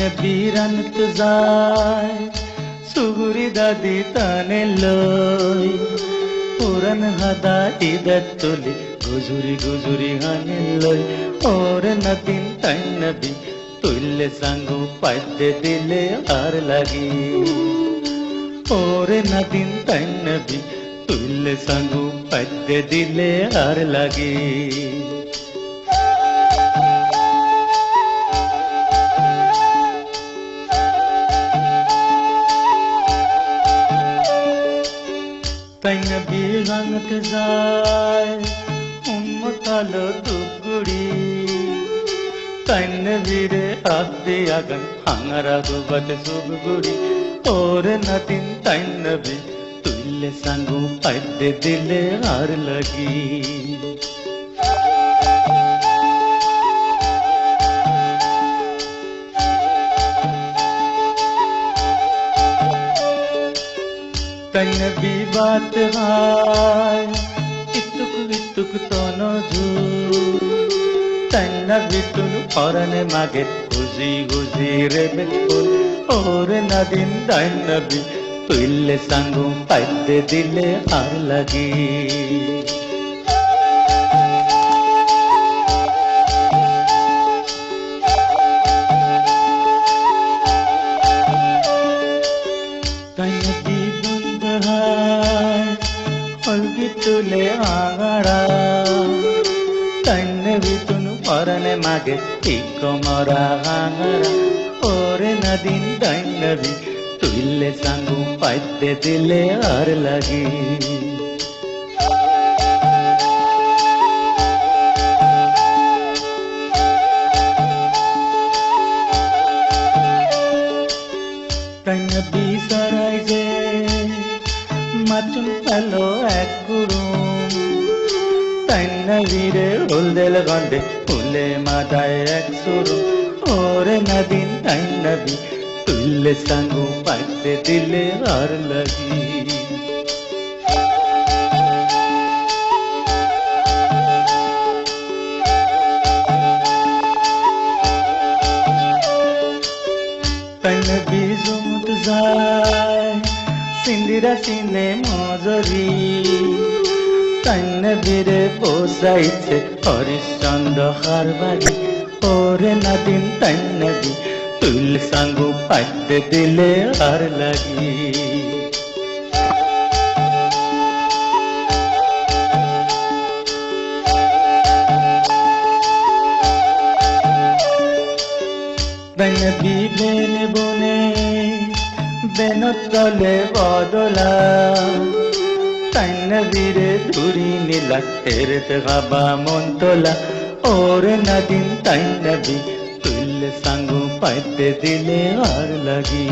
জানত যায় সুগুরি দাদি তানে লই পুরান হাদা ইদাত তুলি গুজুরি গুজুরি হানে লই ওর নদিন তাই নবী তুললে সাঙ্গু পাইতে দিলে আর লাগি ওরে নদিন তাই নবী তুললে সাঙ্গু পাইতে দিলে আর লাগি গানত যায় উম্মতালো দুগুড়ি তাই নবীরে আদে আগন হাঙ্গারা গুবত সুবগুড়ি ওরে নদিন তাই নবী, তুইলে সাঙ্গু পাইতে দিলে আর লাগি। तन भी बात हाय इतुक वितुक तोनो झू तन भी तुन औरन मागे गुजी गुजी रे बिल्कुल और नदीन तन भी तुल्ले संगू पद्दे दिले आर लगी ഒഴുകിത്തുലെ ആട തന്നെ വീത്തുന്നു പറഞ്ഞ മകെ ഇക്കൊമറാങ്ങറ ഓരെ നദിൻ തന്നവി തുല്ലെ സംഗും പറ്റത്തിലെ ആറിലകി തന്നെ ബീസറായി മറ്റുണ്ടല്ലോ അക്കുറും തന്നവീരെ ഉൾതല കൊണ്ട് പുല്ലെ മാതായ അക്സുറും ഓരെ നദീൻ തന്നവി തുല്ലെ സംഗു പറ്റത്തില്ലേ ആറുള്ളവീ تنبي زمت زار সিন্দিরা সিনে মজরি তন বীরে হরিশ্চন্দ্র হারবারি ওরে নদিন তন্নবী তুল সাঙ্গু পাইতে দিলে আর লাগি তন্নবী বেন বনে বেনতলে বদলা তন্নবীরে ধুরি নিলা তেরতে গাবা মন্তলা ওরে নদিন বি তুল সাঙ্গু পাইতে দিলে আর লাগি